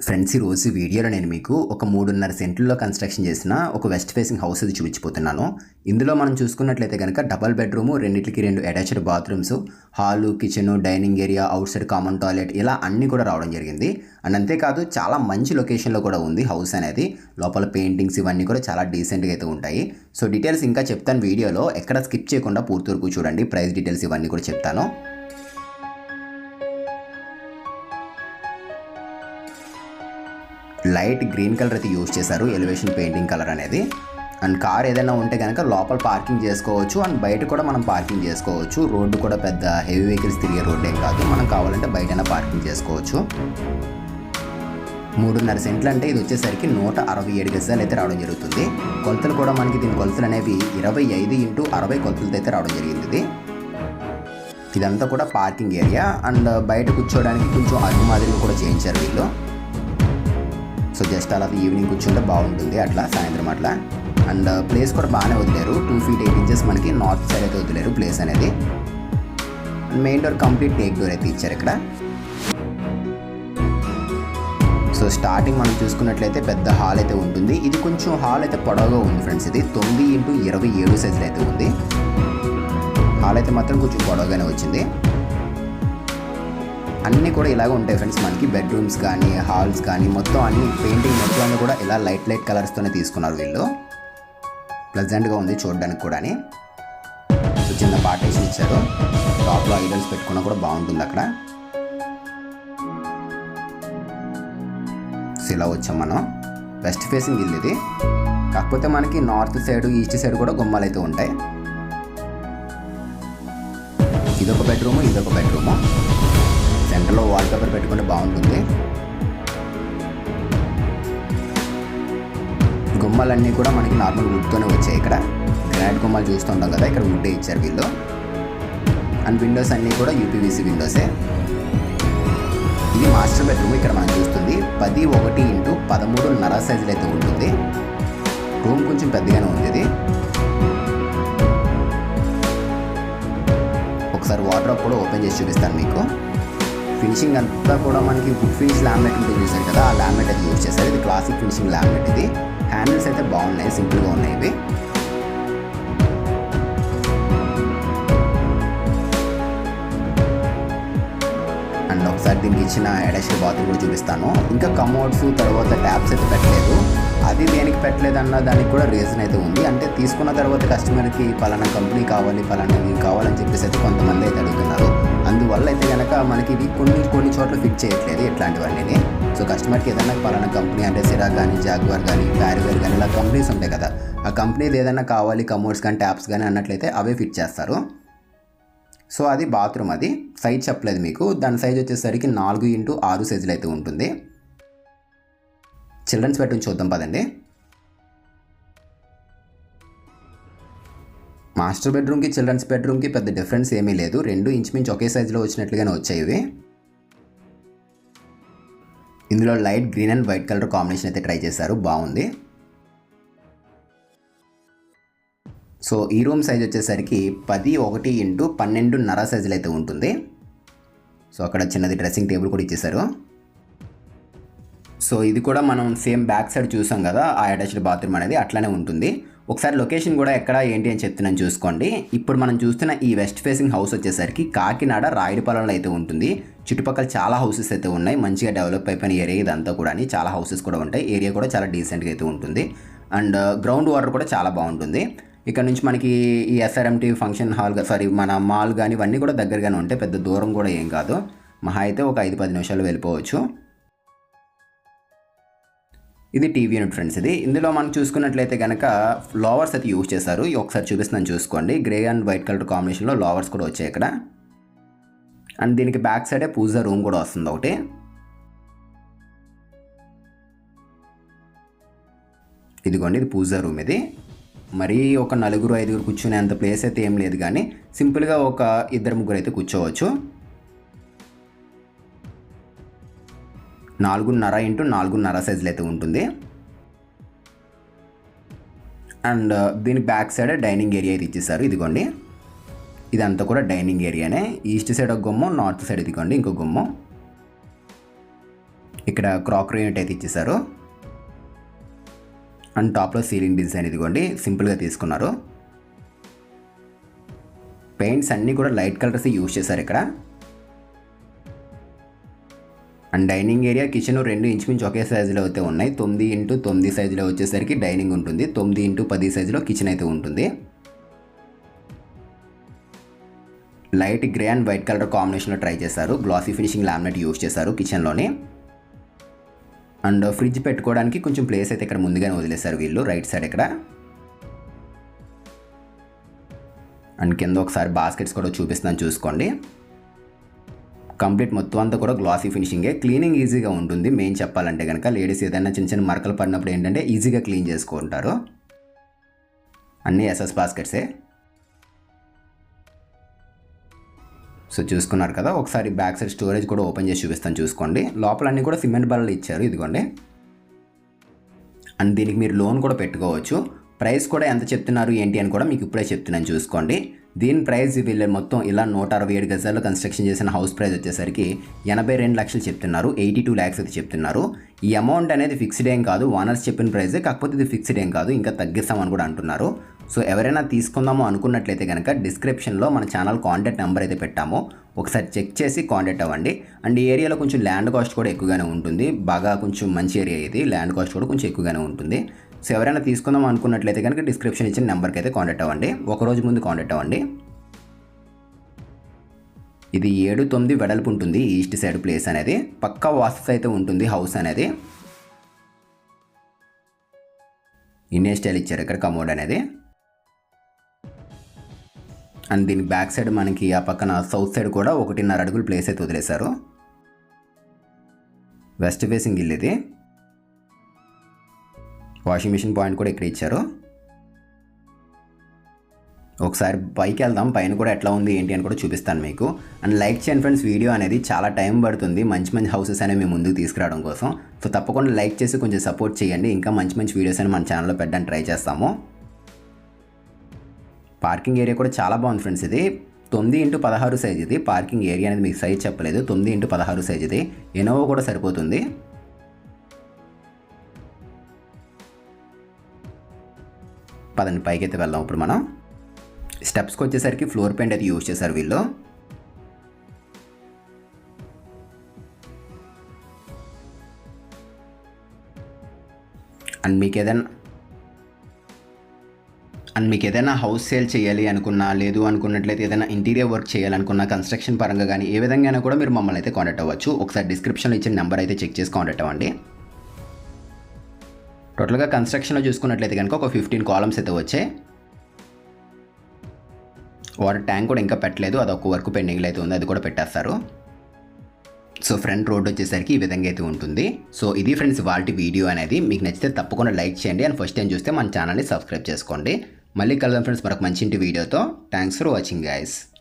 Friends ఈ రోజు వీడియోలో నేను మీకు ఒక మూడున్నర సెంట్లలో కన్స్ట్రక్షన్ చేసిన ఒక వెస్ట్ ఫేసింగ్ హౌస్ అది చూపించిపోతున్నాను ఇందులో మనం చూసుకున్నట్లయితే కనుక డబల్ బెడ్రూమ్ రెండింటికి రెండు attached bathrooms hall kitchen dining area outside common toilet ఇలా అన్నీ కూడా రావడం జరిగింది. అండ్ అంతేకాదు చాలా మంచి లొకేషన్లో కూడా ఉంది హౌస్ అనేది. లోపల పెయింటింగ్స్ ఇవన్నీ కూడా చాలా డీసెంట్గా అయితే ఉంటాయి. సో డీటెయిల్స్ ఇంకా చెప్తాను వీడియోలో. ఎక్కడ స్కిప్ చేయకుండా పూర్తి వరకు చూడండి. ప్రైస్ డీటెయిల్స్ ఇవన్నీ కూడా చెప్తాను. లైట్ గ్రీన్ కలర్ అయితే యూజ్ చేశారు. ఎలివేషన్ పెయింటింగ్ కలర్ అనేది. అండ్ కార్ ఏదైనా ఉంటే కనుక లోపల పార్కింగ్ చేసుకోవచ్చు. అండ్ బయట కూడా మనం పార్కింగ్ చేసుకోవచ్చు. రోడ్డు కూడా పెద్ద హెవీ వెహికల్స్ తిరిగే రోడ్ ఏం కాదు. మనం కావాలంటే బయటైనా పార్కింగ్ చేసుకోవచ్చు. మూడున్నర సెంట్లు అంటే ఇది వచ్చేసరికి నూట అరవై ఏడు గజాలు అయితే రావడం జరుగుతుంది. కొలతలు కూడా మనకి దీని కొలతలు అనేవి ఇరవై ఐదు ఇంటూ అరవై కొలతలతో అయితే రావడం జరిగింది. ఇది ఇదంతా కూడా పార్కింగ్ ఏరియా. అండ్ బయట కూర్చోవడానికి కొంచెం అరుగు మాదిరిగా కూడా చేయించారు వీళ్ళు. జస్ట్ అలా ఈవినింగ్ కూర్చుంటే బాగుంటుంది. అట్లా సాయంత్రం అట్లా. అండ్ uh, ప్లేస్ కూడా బాగానే వదిలేరు. టూ ఫీట్ ఎయిట్ ఇంచెస్ మనకి నార్త్ సైడ్ అయితే వదిలేరు ప్లేస్ అనేది. Main door complete teak door అయితే ఇచ్చారు ఇక్కడ. సో స్టార్టింగ్ మనం చూసుకున్నట్లయితే పెద్ద హాల్ అయితే ఉంటుంది. ఇది కొంచెం హాల్ అయితే పొడవుగా ఉంది ఫ్రెండ్స్ ఇది తొమ్మిది ఇంటూ ఇరవై ఏడు సైజులు అయితే ఉంది. హాల్ అయితే మాత్రం కొంచెం పొడవుగానే వచ్చింది. అన్నీ కూడా ఇలాగ ఉంటాయి ఫ్రెండ్స్ మనకి బెడ్రూమ్స్ కానీ హాల్స్ కానీ మొత్తం అన్ని పెయింటింగ్ మొత్తం కూడా ఇలా లైట్ లైట్ కలర్స్తోనే తీసుకున్నారు వీళ్ళు. ప్లజెంట్గా ఉంది చూడడానికి కూడా సో చిన్న పార్టీషన్ ఇచ్చారు. టాప్లో ఐడల్స్ పెట్టుకున్నా కూడా బాగుంటుంది అక్కడ. ఇలా వచ్చాం మనం. వెస్ట్ ఫేసింగ్ ఇల్లు ఇది. కాకపోతే మనకి నార్త్ సైడ్ ఈస్ట్ సైడ్ కూడా గుమ్మాలు అయితే ఉంటాయి. ఇదొక బెడ్రూము ఇదొక బెడ్రూము సెంటర్లో వాల్ పేపర్ పెట్టుకుంటే బాగుంటుంది. గుమ్మాలన్నీ కూడా మనకి నార్మల్ వుడ్తోనే వచ్చాయి ఇక్కడ. గ్రానైట్ గుమ్మాలు చూస్తుంటాం కదా ఇక్కడ వుడ్డే ఇచ్చారు వీళ్ళు. అండ్ విండోస్ అన్నీ కూడా యూపీవీసీ విండోసే. ఇది మాస్టర్ బెడ్రూమ్ ఇక్కడ మనం చూస్తుంది. పది ఒకటి ఇంటూ పదమూడున్నర సైజులు అయితే ఉంటుంది. రూమ్ కొంచెం పెద్దగానే ఉంది ఇది. ఒకసారి వాటర్ కూడా ఓపెన్ చేసి చూపిస్తాను మీకు. ఫినిషింగ్ అంతా కూడా మనకి వుడ్ ఫినిష్ లామినేట్ ఉంటుంది చూసారు కదా ఆ లామినేట్ అయితే యూజ్ చేశారు ఇది క్లాసిక్ ఫినిషింగ్ లామినేట్ ఇది. హ్యాండిల్స్ అయితే బాగున్నాయి సింపుల్గా ఉన్నాయి ఇవి. అండ్ ఒకసారి దీనికి ఇచ్చిన అటాచ్డ్ బాత్రూమ్ కూడా చూపిస్తాను. ఇంకా కమోడ్స్ తర్వాత ట్యాప్స్ అయితే పెట్టలేదు. అది దేనికి పెట్టలేదు అన్న దానికి కూడా రీజన్ అయితే ఉంది. అంటే తీసుకున్న తర్వాత కస్టమర్కి పలానా కంపెనీ కావాలి పలానా ఇవి కావాలని చెప్పేసి అయితే కొంతమంది అయితే అడుగుతారు కొన్ని ఫిట్ చేయట్లేదు ఇట్లాంటివన్నీ సో కస్టమర్కి ఏదైనా పలానా కంపెనీ అంటే సిరా కానీ జాగ్వార్ కానీ ఫ్యారివేర్ కానీ ఇలా కంపెనీస్ ఉంటాయి కదా. ఆ కంపెనీది ఏదైనా కావాలి కమోడ్స్ కానీ ట్యాప్స్ కానీ అన్నట్లయితే అవే ఫిట్ చేస్తారు. సో అది బాత్రూమ్ అది. సైజ్ చెప్పలేదు మీకు. దాని సైజ్ వచ్చేసరికి నాలుగు ఇంటూ ఆరు సైజులు అయితే ఉంటుంది. చిల్డ్రన్స్ బెడ్రూమ్ చూద్దాం పదండి. మాస్టర్ బెడ్రూమ్కి చిల్డ్రన్స్ బెడ్రూమ్కి పెద్ద డిఫరెన్స్ ఏమీ లేదు. రెండు ఇంచుమించు ఒకే సైజులో వచ్చినట్లుగానే వచ్చాయి ఇందులో light green and white colour combination అయితే ట్రై చేశారు. బాగుంది. సో ఈ రూమ్ సైజ్ వచ్చేసరికి పది ఒకటి ఇంటూ పన్నెండున్నర సైజులు అయితే ఉంటుంది. సో అక్కడ చిన్నది డ్రెస్సింగ్ టేబుల్ కూడా ఇచ్చేశారు. సో ఇది కూడా మనం సేమ్ బ్యాక్ సైడ్ చూసాం కదా ఆ అటాచ్డ్ బాత్రూమ్ అనేది అట్లానే ఉంటుంది. ఒకసారి లొకేషన్ కూడా ఎక్కడ ఏంటి అని చెప్తున్నాను చూసుకోండి. ఇప్పుడు మనం చూస్తున్న ఈ వెస్ట్ ఫేసింగ్ హౌస్ వచ్చేసరికి కాకినాడ రాయుడుపాలెంలో అయితే ఉంటుంది. చుట్టుపక్కల చాలా హౌసెస్ అయితే ఉన్నాయి. మంచిగా డెవలప్ అయిపోయిన ఏరియా ఇదంతా కూడా చాలా హౌసెస్ కూడా ఉంటాయి. ఏరియా కూడా చాలా డీసెంట్గా అయితే ఉంటుంది. అండ్ గ్రౌండ్ వాటర్ కూడా చాలా బాగుంటుంది. ఇక్కడ నుంచి మనకి ఈ ఎస్ఆర్ఎంటీ ఫంక్షన్ హాల్ సారీ మన మాల్ కానీ ఇవన్నీ కూడా దగ్గరగానే ఉంటాయి పెద్ద దూరం కూడా ఏం కాదు. మహా అయితే ఒక ఐదు పది నిమిషాలు వెళ్ళిపోవచ్చు. ఇది టీవీ యూనిట్ ఫ్రెండ్స్ ఇది. ఇందులో మనం చూసుకున్నట్లయితే కనుక లోవర్స్ అయితే యూజ్ చేశారు. ఒకసారి చూపిస్తున్నాను చూసుకోండి. గ్రే అండ్ వైట్ కలర్ కాంబినేషన్లో లోవర్స్ కూడా వచ్చాయి ఇక్కడ. అండ్ దీనికి బ్యాక్ సైడే పూజా రూమ్ కూడా వస్తుంది ఒకటి. ఇదిగోండి ఇది పూజా రూమ్ ఇది. మరీ ఒక నలుగురు ఐదుగురు కూర్చునేంత ప్లేస్ అయితే ఏం లేదు కానీ సింపుల్గా ఒక ఇద్దరు ముగ్గురు అయితే కూర్చోవచ్చు. నాలుగున్నర ఇంటూ నాలుగున్నర సైజులు అయితే ఉంటుంది. అండ్ దీని బ్యాక్ సైడ్ డైనింగ్ ఏరియా అయితే ఇచ్చేసారు. ఇదిగోండి. ఇదంతా కూడా డైనింగ్ ఏరియానే. ఈస్ట్ సైడ్ ఒక గుమ్మం నార్త్ సైడ్ ఇదిగోండి ఇంకో గుమ్మం. ఇక్కడ క్రాకరీ యూనిట్ అయితే ఇచ్చేసారు అండ్ టాప్లో సీలింగ్ డిజైన్ ఇదిగోండి సింపుల్గా తీసుకున్నారు. పెయింట్స్ అన్నీ కూడా లైట్ కలర్స్ యూజ్ చేశారు ఇక్కడ. అండ్ డైనింగ్ ఏరియా కిచెన్ రెండు ఇంచుమించు ఒకే సైజులో అయితే ఉన్నాయి. తొమ్మిది ఇంటూ తొమ్మిది సైజులో వచ్చేసరికి డైనింగ్ ఉంటుంది. తొమ్మిది ఇంటూ పది సైజులో కిచెన్ అయితే ఉంటుంది. Light grey and white colour కాంబినేషన్లో ట్రై చేశారు. గ్లాసీ ఫినిషింగ్ లామినేట్ యూజ్ చేశారు కిచెన్లోనే. అండ్ ఫ్రిడ్జ్ పెట్టుకోవడానికి కొంచెం ప్లేస్ అయితే ఇక్కడ ముందుగానే వదిలేశారు వీళ్ళు రైట్ సైడ్ ఇక్కడ. అండ్ కింద ఒకసారి బాస్కెట్స్ కూడా చూపిస్తున్నాను చూసుకోండి. కంప్లీట్ మొత్తం అంతా కూడా గ్లాసీ ఫినిషింగే. క్లీనింగ్ ఈజీగా ఉంటుంది మెయిన్ చెప్పాలంటే కనుక లేడీస్ ఏదైనా చిన్న చిన్న మరకలు పడినప్పుడు ఏంటంటే ఈజీగా క్లీన్ చేసుకుంటారు. అన్నీ ఎస్ఎస్ బాస్కెట్సే. సో చూసుకున్నారు కదా ఒకసారి బ్యాక్ సైడ్ స్టోరేజ్ కూడా ఓపెన్ చేసి చూపిస్తాను చూసుకోండి. లోపల అన్నీ కూడా సిమెంట్ బల్లలు ఇచ్చారు ఇదిగోండి. అండ్ దీనికి మీరు లోన్ కూడా పెట్టుకోవచ్చు. ప్రైస్ కూడా ఎంత చెప్తున్నారు ఏంటి అని కూడా మీకు ఇప్పుడే చెప్తున్నాను చూసుకోండి. దీని ప్రైస్ వీళ్ళు మొత్తం ఇలా నూట అరవై ఏడు గజాల్లో కన్స్ట్రక్షన్ చేసిన హౌస్ ప్రైస్ వచ్చేసరికి ఎనభై రెండు లక్షలు చెప్తున్నారు ఎయిటీ టూ ల్యాక్స్ అయితే చెప్తున్నారు. ఈ అమౌంట్ అనేది ఫిక్స్డ్ ఏం కాదు ఓనర్స్ చెప్పిన ప్రైజే కాకపోతే ఇది ఫిక్స్డ్ ఏం కాదు ఇంకా తగ్గిస్తామని కూడా అంటున్నారు. సో ఎవరైనా తీసుకుందామో అనుకున్నట్లయితే కనుక డిస్క్రిప్షన్లో మన ఛానల్ కాంటాక్ట్ నెంబర్ అయితే పెట్టామో. ఒకసారి చెక్ చేసి కాంటాక్ట్ అవ్వండి. అండ్ ఈ ఏరియాలో కొంచెం ల్యాండ్ కాస్ట్ కూడా ఎక్కువగానే ఉంటుంది. బాగా కొంచెం మంచి ఏరియా ఇది. ల్యాండ్ కాస్ట్ కూడా కొంచెం ఎక్కువగానే ఉంటుంది. సో ఎవరైనా తీసుకుందాం అనుకున్నట్లయితే కనుక డిస్క్రిప్షన్ ఇచ్చిన నెంబర్కి అయితే కాంటాక్ట్ అవ్వండి. ఒక రోజు ముందు కాంటాక్ట్ అవ్వండి. ఇది ఏడు తొమ్మిది వెడల్పు ఉంటుంది ఈస్ట్ సైడ్ ప్లేస్ అనేది. పక్కా వాస్తు అయితే ఉంటుంది హౌస్ అనేది. ఇండియన్ స్టైల్ ఇచ్చారు ఇక్కడ కమోడ్ అనేది. అండ్ దీని బ్యాక్ సైడ్ మనకి ఆ పక్కన సౌత్ సైడ్ కూడా ఒకటిన్నర అడుగులు ప్లేస్ అయితే వదిలేశారు. వెస్ట్ ఫేసింగ్ ఇల్లు ఇది. వాషింగ్ మిషన్ పాయింట్ కూడా ఇక్కడ ఇచ్చారు. ఒకసారి పైకి వెళ్దాం. పైన కూడా ఎట్లా ఉంది ఏంటి అని కూడా చూపిస్తాను మీకు. అండ్ లైక్ చేయండి ఫ్రెండ్స్ వీడియో అనేది చాలా టైం పడుతుంది. మంచి మంచి హౌసెస్ అనేవి మేము ముందుకు తీసుకురావడం కోసం. సో తప్పకుండా లైక్ చేసి కొంచెం సపోర్ట్ చేయండి. ఇంకా మంచి మంచి వీడియోస్ అని మన ఛానల్లో పెట్టడానికి ట్రై చేస్తాము. పార్కింగ్ ఏరియా కూడా చాలా బాగుంది ఫ్రెండ్స్ ఇది. తొమ్మిది ఇంటూ పదహారు సైజ్ ఇది. పార్కింగ్ ఏరియా అనేది మీకు సైజ్ చెప్పలేదు. తొమ్మిది ఇంటూ పదహారు సైజ్ ఇది. ఎనోవో కూడా సరిపోతుంది. పదండి పైకి అయితే వెళ్దాం ఇప్పుడు మనం. స్టెప్స్కి వచ్చేసరికి ఫ్లోర్ పెయింట్ అయితే యూజ్ చేశారు వీళ్ళు. అండ్ మీకు ఏదైనా అండ్ మీకు ఏదైనా హౌస్ సేల్ చేయాలి అనుకున్నా లేదు అనుకున్నట్లయితే ఏదైనా ఇంటీరియర్ వర్క్ చేయాలనుకున్నా కన్స్ట్రక్షన్ పరంగా కానీ ఏ విధంగా కూడా మీరు మమ్మల్ని అయితే కాంటాక్ట్ అవ్వచ్చు. ఒకసారి డిస్క్రిప్షన్లో ఇచ్చిన నెంబర్ అయితే చెక్ చేసి కాంటాక్ట్ అవ్వండి. టోటల్గా కన్స్ట్రక్షన్లో చూసుకున్నట్లయితే కనుక ఒక ఫిఫ్టీన్ కాలమ్స్ అయితే వచ్చాయి. వాటర్ ట్యాంక్ కూడా ఇంకా పెట్టలేదు. అది ఒక వర్క్ పెండింగ్లో అయితే ఉంది. అది కూడా పెట్టేస్తారు. సో ఫ్రంట్ రోడ్ వచ్చేసరికి ఈ విధంగా అయితే ఉంటుంది. సో ఇది ఫ్రెండ్స్ వాళ్ళ వీడియో అనేది. మీకు నచ్చితే తప్పకుండా లైక్ చేయండి. అండ్ ఫస్ట్ టైం చూస్తే మన ఛానల్ని సబ్స్క్రైబ్ చేసుకోండి. మళ్ళీ కలదాం ఫ్రెండ్స్. మరొక మంచి ఇంటి వీడియోతో. Thanks for watching guys